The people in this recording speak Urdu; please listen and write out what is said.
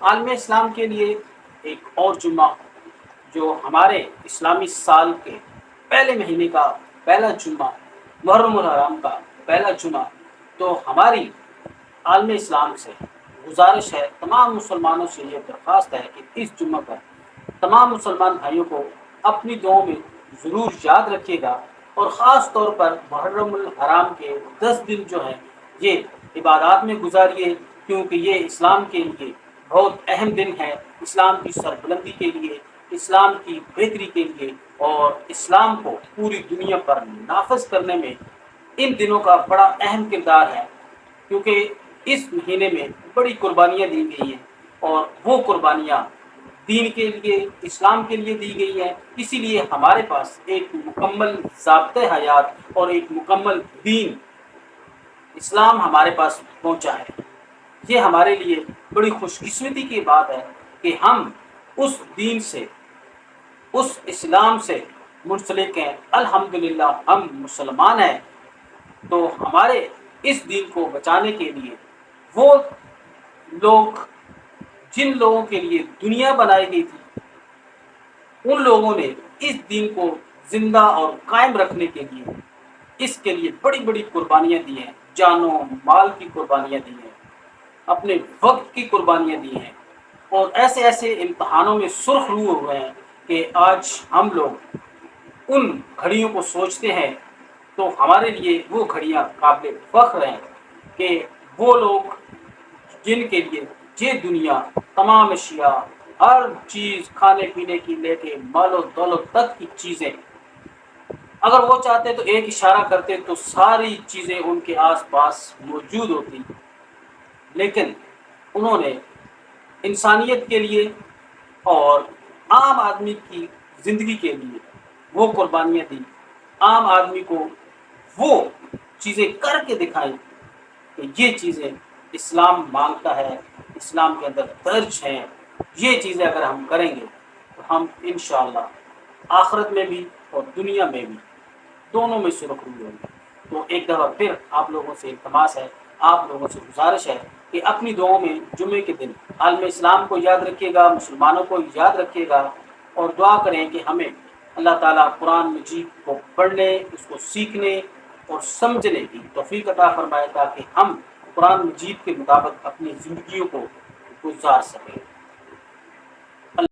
عالم اسلام کے لیے ایک اور جمعہ جو ہمارے اسلامی سال کے پہلے مہینے کا پہلا جمعہ، محرم الحرام کا پہلا جمعہ تو ہماری عالم اسلام سے گزارش ہے، تمام مسلمانوں سے یہ درخواست ہے کہ اس جمعہ پر تمام مسلمان بھائیوں کو اپنی دعاؤں میں ضرور یاد رکھیے گا اور خاص طور پر محرم الحرام کے دس دن جو ہیں، یہ عبادات میں گزاریے، کیونکہ یہ اسلام کے لیے بہت اہم دن ہے اسلام کی سربلندی کے لیے، اسلام کی بہتری کے لیے اور اسلام کو پوری دنیا پر نافذ کرنے میں ان دنوں کا بڑا اہم کردار ہے۔ کیونکہ اس مہینے میں بڑی قربانیاں دی گئی ہیں اور وہ قربانیاں دین کے لیے، اسلام کے لیے دی گئی ہیں۔ اسی لیے ہمارے پاس ایک مکمل ضابطۂ حیات اور ایک مکمل دین اسلام ہمارے پاس پہنچا ہے۔ یہ ہمارے لیے بڑی خوش قسمتی کی بات ہے کہ ہم اس دین سے، اس اسلام سے منسلک ہیں۔ الحمدللہ، ہم مسلمان ہیں۔ تو ہمارے اس دین کو بچانے کے لیے، وہ لوگ جن لوگوں کے لیے دنیا بنائی گئی تھی، ان لوگوں نے اس دین کو زندہ اور قائم رکھنے کے لیے اس کے لیے بڑی بڑی قربانیاں دی ہیں، جانوں، مال کی قربانیاں دی ہیں۔ اپنے وقت کی قربانیاں دی ہیں۔ اور ایسے ایسے امتحانوں میں سرخ رو ہوئے ہیں کہ آج ہم لوگ ان گھڑیوں کو سوچتے ہیں۔ تو ہمارے لیے وہ گھڑیاں قابل فخر ہیں کہ وہ لوگ جن کے لیے یہ دنیا تمام اشیاء، ہر چیز کھانے پینے کی لے کے مال و دولت تک کی چیزیں۔ اگر وہ چاہتے تو ایک اشارہ کرتے تو ساری چیزیں ان کے آس پاس موجود ہوتی۔ لیکن انہوں نے انسانیت کے لیے اور عام آدمی کی زندگی کے لیے وہ قربانیاں دیں عام آدمی کو وہ چیزیں کر کے دکھائیں کہ یہ چیزیں اسلام مانگتا ہے، اسلام کے اندر درج ہیں۔ یہ چیزیں اگر ہم کریں گے تو ہم انشاءاللہ آخرت میں بھی اور دنیا میں بھی دونوں میں سرخ ہوں گے تو ایک دفعہ پھر آپ لوگوں سے التماس ہے، آپ لوگوں سے گزارش ہے کہ اپنی دعاؤں میں جمعے کے دن عالم اسلام کو یاد رکھیے گا، مسلمانوں کو یاد رکھیے گا اور دعا کریں کہ ہمیں اللہ تعالیٰ قرآن مجید کو پڑھنے، اس کو سیکھنے اور سمجھنے کی توفیق عطا فرمائے تاکہ ہم قرآن مجید کے مطابق اپنی زندگیوں کو گزار سکیں۔